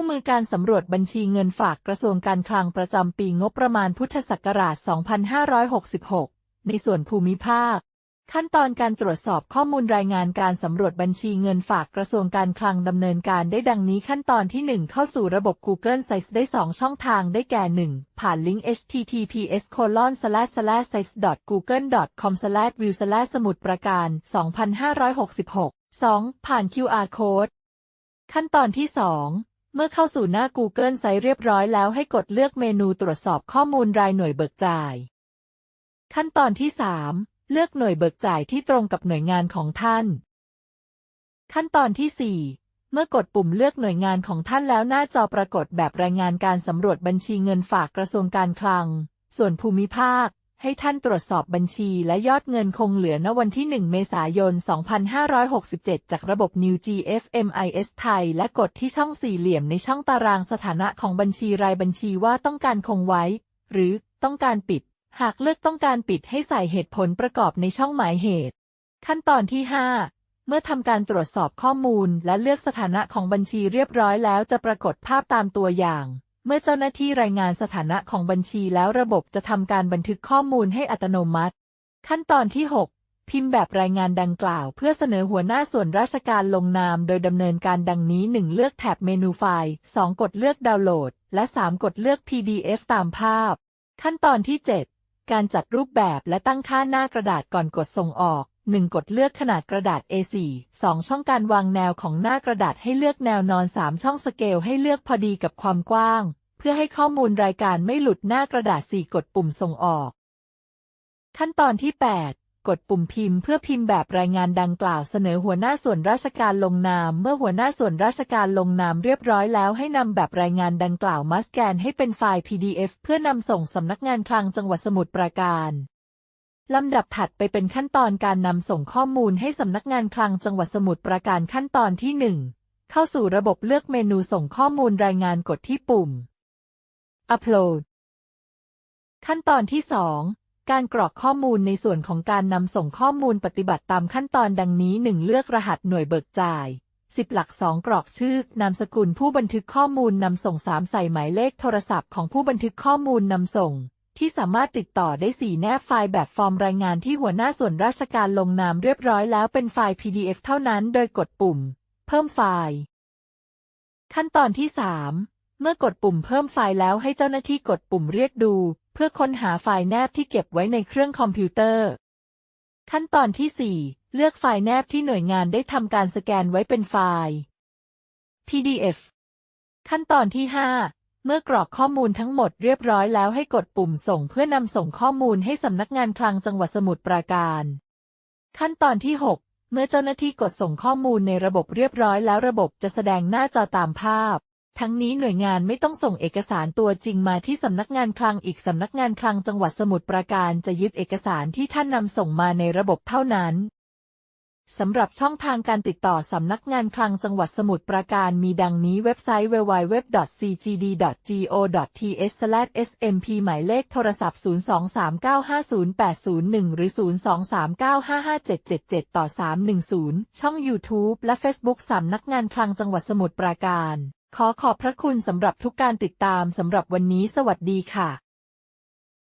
คู่มือการสำรวจบัญชีเงินฝากกระทรวงการคลังประจำปีงบประมาณพุทธศักราช 2566 ในส่วนภูมิภาค ขั้นตอนการตรวจสอบข้อมูลรายงานการสำรวจบัญชีเงินฝากกระทรวงการคลังดำเนินการได้ดังนี้ขั้นตอนที่ 1 เข้าสู่ระบบ Google Sites ได้ 2 ช่องทางได้แก่ 1 ผ่านลิงก์ https sites google com view สมุดประการ 2566 2. ผ่าน QR code ขั้นตอนที่ 2 มื่อเข้าสู่หน้า Google Sites เรียบร้อยแล้วให้กดเลือกเมนูตรวจสอบข้อมูลรายหน่วยเบิกจ่าย ขั้นตอนที่ 3 เลือกหน่วยเบิกจ่ายที่ตรงกับหน่วยงานของท่าน ขั้นตอนที่ 4 เมื่อกดปุ่มเลือกหน่วยงานของท่านแล้วหน้าจอปรากฏแบบรายงานการสำรวจบัญชีเงินฝากกระทรวงการคลัง ส่วนภูมิภาค ให้ท่านตรวจสอบบัญชีและยอดเงินคงเหลือณวันที่ 1 เมษายน 2567 จากระบบ New GFMIS ไทย และกดที่ช่องสี่เหลี่ยมในช่องตารางสถานะของบัญชีรายบัญชีว่าต้องการคงไว้ หรือต้องการปิด หากเลือกต้องการปิดให้ใส่เหตุผลประกอบในช่องหมายเหตุ ขั้นตอนที่ 5 เมื่อทำการตรวจสอบข้อมูลและเลือกสถานะของบัญชีเรียบร้อยแล้วจะปรากฏภาพตามตัวอย่าง เมื่อเจ้าหน้าที่รายงานสถานะของบัญชีแล้วระบบจะทำการบันทึกข้อมูลให้อัตโนมัติ ขั้นตอนที่ 6 พิมพ์แบบรายงานดังกล่าว เพื่อเสนอหัวหน้าส่วนราชการลงนาม โดยดำเนินการดังนี้ 1. เลือกแท็บเมนูไฟล์ 2. กดเลือกดาวน์โหลด และ 3. กดเลือก PDF ตามภาพ ขั้นตอนที่ 7 การจัดรูปแบบและตั้งค่าหน้ากระดาษก่อนกดส่งออก 1. กดเลือกขนาดกระดาษ A4 2. ช่องการวางแนวของหน้ากระดาษให้เลือกแนวนอน 3. ช่องสเกลให้เลือกพอดีกับความกว้าง เพื่อให้ข้อมูลรายการไม่หลุดหน้ากระดาษ 4. กดปุ่มส่งออก ขั้นตอนที่ 8 กดปุ่มพิมพ์เพื่อพิมพ์แบบรายงานดังกล่าวเสนอหัวหน้าส่วนราชการลงนาม เมื่อหัวหน้าส่วนราชการลงนามเรียบร้อยแล้วให้นำแบบรายงานดังกล่าวมาสแกนให้เป็นไฟล์ PDF เพื่อนำส่งสำนักงานคลังจังหวัดสมุทรปราการ ลำดับถัดไปเป็นขั้นตอนการนำส่งข้อมูลให้สำนักงานคลังจังหวัดสมุทรปราการขั้นตอนที่ 1 เข้าสู่ระบบเลือกเมนูส่งข้อมูลรายงานกดที่ปุ่ม Upload ขั้นตอนที่ 2 การกรอกข้อมูลในส่วนของการนำส่งข้อมูลปฏิบัติตามขั้นตอนดังนี้ 1. เลือกรหัสหน่วยเบิกจ่าย 10 หลัก 2 กรอกชื่อนามสกุลผู้บันทึกข้อมูลนำส่ง 3 ใส่หมายเลขโทรศัพท์ของผู้บันทึกข้อมูลนำส่ง ที่สามารถติดต่อได้ 4 แนบไฟล์แบบฟอร์มรายงานที่หัวหน้าส่วนราชการลงนามเรียบร้อยแล้วเป็นไฟล์ PDF เท่านั้นโดยกดปุ่ม เพิ่มไฟล์ ขั้นตอนที่ 3 เมื่อกดปุ่มเพิ่มไฟล์แล้วให้เจ้าหน้าที่กดปุ่มเรียกดู เพื่อค้นหาไฟล์แนบที่เก็บไว้ในเครื่องคอมพิวเตอร์ ขั้นตอนที่ 4 เลือกไฟล์แนบที่หน่วยงานได้ทำการสแกนไว้เป็นไฟล์ PDF ขั้นตอนที่ 5 เมื่อกรอกข้อมูลทั้งหมดเรียบร้อยแล้วให้กดปุ่มส่งเพื่อนำส่งข้อมูลให้สำนักงานคลังจังหวัดสมุทรปราการ ขั้นตอนที่ 6 เมื่อเจ้าหน้าที่กดส่งข้อมูลในระบบเรียบร้อยแล้วระบบจะแสดงหน้าจอตามภาพ ทั้งนี้หน่วยงานไม่ต้องส่งเอกสารตัวจริงมาที่สำนักงานคลังอีกสำนักงานคลังจังหวัดสมุทรปราการจะยึดเอกสารที่ท่านนำส่งมาในระบบเท่านั้น สำหรับช่องทางการติดต่อสำนักงานคลังจังหวัดสมุทรปราการมีดังนี้เว็บไซต์ www.cgd.go.th/smp หมายเลขโทรศัพท์ 023950801 หรือ 023955777 ต่อ 310 ช่อง YouTube และ Facebook สำนักงานคลังจังหวัดสมุทรปราการ ขอขอบพระคุณสำหรับทุกการติดตามสำหรับวันนี้สวัสดีค่ะ